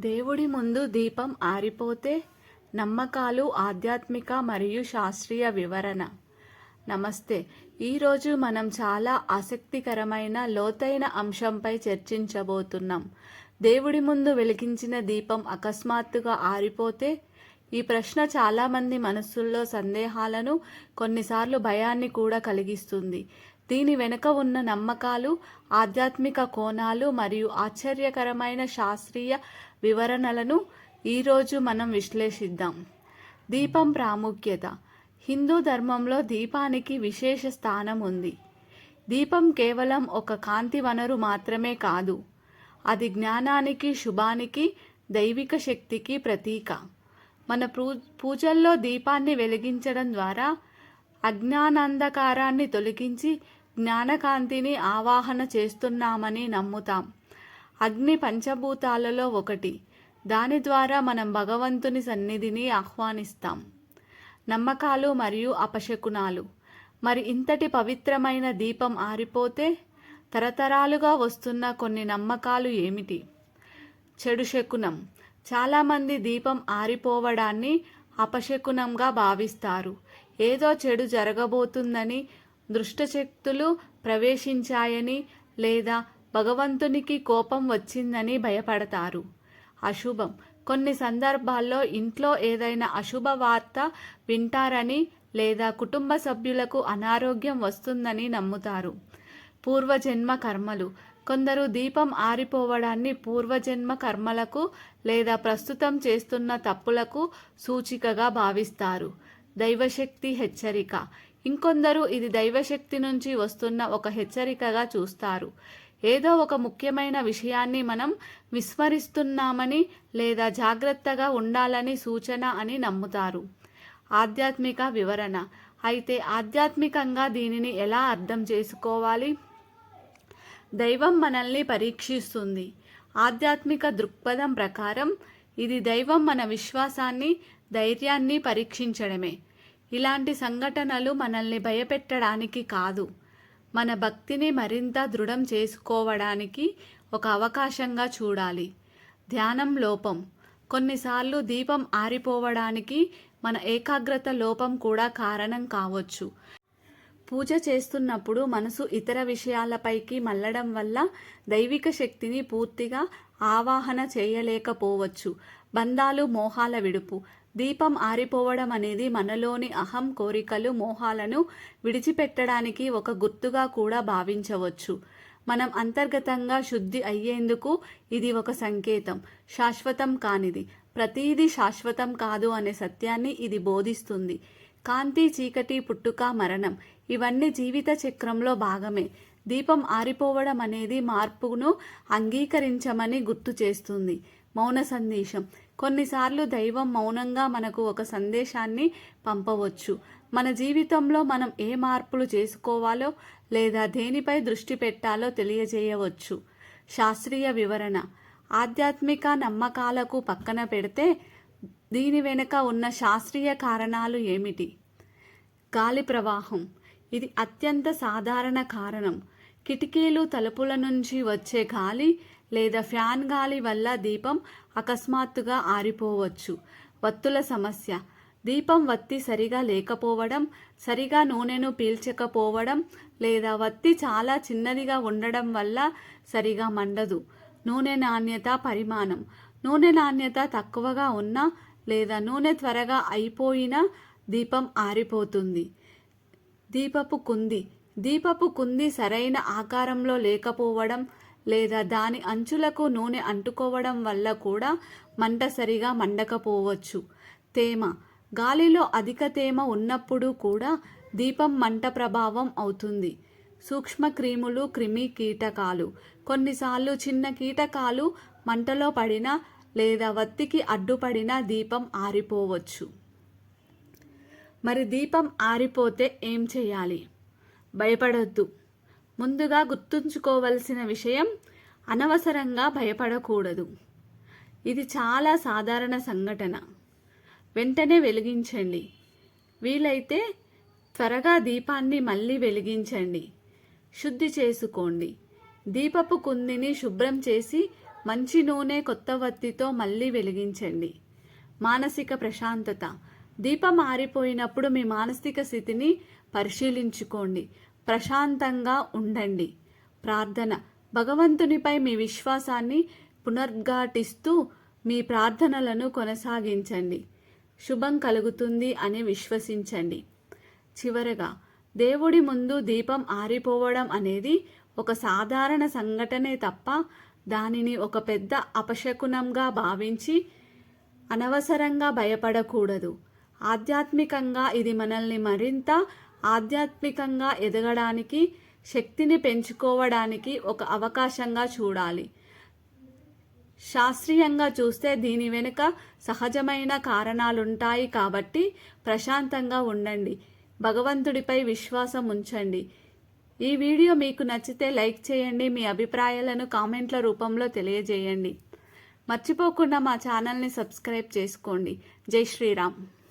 దేవుడి ముందు దీపం ఆరిపోతే నమ్మకాలు ఆధ్యాత్మిక మరియు శాస్త్రీయ వివరణ. నమస్తే. ఈరోజు మనం చాలా ఆసక్తికరమైన లోతైన అంశంపై చర్చించబోతున్నాం. దేవుడి ముందు వెలిగించిన దీపం అకస్మాత్తుగా ఆరిపోతే ఈ ప్రశ్న చాలామంది మనస్సుల్లో సందేహాలను కొన్నిసార్లు భయాన్ని కూడా కలిగిస్తుంది. దీని వెనుక ఉన్న నమ్మకాలు ఆధ్యాత్మిక కోణాలు మరియు ఆశ్చర్యకరమైన శాస్త్రీయ వివరణలను ఈరోజు మనం విశ్లేషిద్దాం. దీపం ప్రాముఖ్యత. హిందూ ధర్మంలో దీపానికి విశేష స్థానం ఉంది. దీపం కేవలం ఒక కాంతి వనరు మాత్రమే కాదు. అది జ్ఞానానికి శుభానికి దైవిక శక్తికి ప్రతీక. మన పూ పూజల్లో దీపాన్ని వెలిగించడం ద్వారా అజ్ఞానాంధకారాన్ని తొలగించి జ్ఞానకాంతిని ఆవాహన చేస్తున్నామని నమ్ముతాం. అగ్ని పంచభూతాలలో ఒకటి. దాని ద్వారా మనం భగవంతుని సన్నిధిని ఆహ్వానిస్తాం. నమ్మకాలు మరియు అపశకునాలు. మరి ఇంతటి పవిత్రమైన దీపం ఆరిపోతే తరతరాలుగా వస్తున్న కొన్ని నమ్మకాలు ఏమిటి? చెడు శకునం. చాలామంది దీపం ఆరిపోవడాన్ని అపశకునంగా భావిస్తారు. ఏదో చెడు జరగబోతుందని దుష్టశక్తులు ప్రవేశించాయని లేదా భగవంతునికి కోపం వచ్చిందని భయపడతారు. అశుభం. కొన్ని సందర్భాల్లో ఇంట్లో ఏదైనా అశుభ వార్త వింటారని లేదా కుటుంబ సభ్యులకు అనారోగ్యం వస్తుందని నమ్ముతారు. పూర్వజన్మ కర్మలు. కొందరు దీపం ఆరిపోవడాన్ని పూర్వజన్మ కర్మలకు లేదా ప్రస్తుతం చేస్తున్న తప్పులకు సూచికగా భావిస్తారు. దైవశక్తి హెచ్చరిక. ఇంకొందరు ఇది దైవశక్తి నుంచి వస్తున్న ఒక హెచ్చరికగా చూస్తారు. ఏదో ఒక ముఖ్యమైన విషయాన్ని మనం విస్మరిస్తున్నామని లేదా జాగ్రత్తగా ఉండాలని సూచన అని నమ్ముతారు. ఆధ్యాత్మిక వివరణ. అయితే ఆధ్యాత్మికంగా దీనిని ఎలా అర్థం చేసుకోవాలి? దైవం మనల్ని పరీక్షిస్తుంది. ఆధ్యాత్మిక దృక్పథం ప్రకారం ఇది దైవం మన విశ్వాసాన్ని ధైర్యాన్ని పరీక్షించడమే. ఇలాంటి సంఘటనలు మనల్ని భయపెట్టడానికి కాదు. మన భక్తిని మరింత దృఢం చేసుకోవడానికి ఒక అవకాశంగా చూడాలి. ధ్యానం లోపం. కొన్నిసార్లు దీపం ఆరిపోవడానికి మన ఏకాగ్రత లోపం కూడా కారణం కావచ్చు. పూజ చేస్తున్నప్పుడు మనసు ఇతర విషయాలపైకి మళ్ళడం వల్ల దైవిక శక్తిని పూర్తిగా ఆవాహన చేయలేకపోవచ్చు. బంధాలు మోహాల విడుపు. దీపం ఆరిపోవడం అనేది మనలోని అహం కోరికలు మోహాలను విడిచిపెట్టడానికి ఒక గుర్తుగా కూడా భావించవచ్చు. మనం అంతర్గతంగా శుద్ధి అయ్యేందుకు ఇది ఒక సంకేతం. శాశ్వతం కానిది. ప్రతీది శాశ్వతం కాదు అనే సత్యాన్ని ఇది బోధిస్తుంది. కాంతి చీకటి పుట్టుక మరణం ఇవన్నీ జీవిత చక్రంలో భాగమే. దీపం ఆరిపోవడం అనేది మార్పును అంగీకరించమని గుర్తు చేస్తుంది. మౌన సందేశం. కొన్నిసార్లు దైవం మౌనంగా మనకు ఒక సందేశాన్ని పంపవచ్చు. మన జీవితంలో మనం ఏ మార్పులు చేసుకోవాలో లేదా దేనిపై దృష్టి పెట్టాలో తెలియజేయవచ్చు. శాస్త్రీయ వివరణ. ఆధ్యాత్మిక నమ్మకాలకు పక్కన పెడితే దీని వెనుక ఉన్న శాస్త్రీయ కారణాలు ఏమిటి? గాలి ప్రవాహం. ఇది అత్యంత సాధారణ కారణం. కిటికీలు తలుపుల నుంచి వచ్చే గాలి లేదా ఫ్యాన్ గాలి వల్ల దీపం అకస్మాత్తుగా ఆరిపోవచ్చు. వత్తుల సమస్య. దీపం వత్తి సరిగా లేకపోవడం సరిగా నూనెను పీల్చకపోవడం లేదా వత్తి చాలా చిన్నదిగా ఉండడం వల్ల సరిగా మండదు. నూనె నాణ్యత పరిమాణం. నూనె నాణ్యత తక్కువగా ఉన్నా లేదా నూనె త్వరగా అయిపోయినా దీపం ఆరిపోతుంది. దీపపు కుంది. దీపపు కుంది సరైన ఆకారంలో లేకపోవడం లేదా దాని అంచులకు నూనె అంటుకోవడం వల్ల కూడా మంట సరిగా మండకపోవచ్చు. తేమ. గాలిలో అధిక తేమ ఉన్నప్పుడు కూడా దీపం మంట ప్రభావం అవుతుంది. సూక్ష్మ క్రిములు క్రిమి కీటకాలు. కొన్నిసార్లు చిన్న కీటకాలు మంటలో పడినా లేదా వత్తికి అడ్డుపడిన దీపం ఆరిపోవచ్చు. మరి దీపం ఆరిపోతే ఏం చేయాలి? భయపడద్దు. ముందుగా గుర్తుంచుకోవలసిన విషయం అనవసరంగా భయపడకూడదు. ఇది చాలా సాధారణ సంఘటన. వెంటనే వెలిగించండి. వీలైతే త్వరగా దీపాన్ని మళ్ళీ వెలిగించండి. శుద్ధి చేసుకోండి. దీపపు కుందిని శుభ్రం చేసి మంచి నూనె కొత్త వత్తితో మళ్ళీ వెలిగించండి. మానసిక ప్రశాంతత. దీపం మారిపోయినప్పుడు మీ మానసిక స్థితిని పరిశీలించుకోండి. ప్రశాంతంగా ఉండండి. ప్రార్థన. భగవంతునిపై మీ విశ్వాసాన్ని పునర్ఘాటిస్తూ మీ ప్రార్థనలను కొనసాగించండి. శుభం కలుగుతుంది అని విశ్వసించండి. చివరగా దేవుడి ముందు దీపం ఆరిపోవడం అనేది ఒక సాధారణ సంఘటనే తప్ప దానిని ఒక పెద్ద అపశకునంగా భావించి అనవసరంగా భయపడకూడదు. ఆధ్యాత్మికంగా ఇది మనల్ని మరింత ఆధ్యాత్మికంగా ఎదగడానికి శక్తిని పెంచుకోవడానికి ఒక అవకాశంగా చూడాలి. శాస్త్రీయంగా చూస్తే దీని వెనుక సహజమైన కారణాలుంటాయి కాబట్టి ప్రశాంతంగా ఉండండి. భగవంతుడిపై విశ్వాసం ఉంచండి. ఈ వీడియో మీకు నచ్చితే లైక్ చేయండి మీ అభిప్రాయాలను కామెంట్ల రూపంలో తెలియజేయండి. మర్చిపోకుండా మా ఛానల్ని సబ్స్క్రైబ్ చేసుకోండి. జై శ్రీరామ్.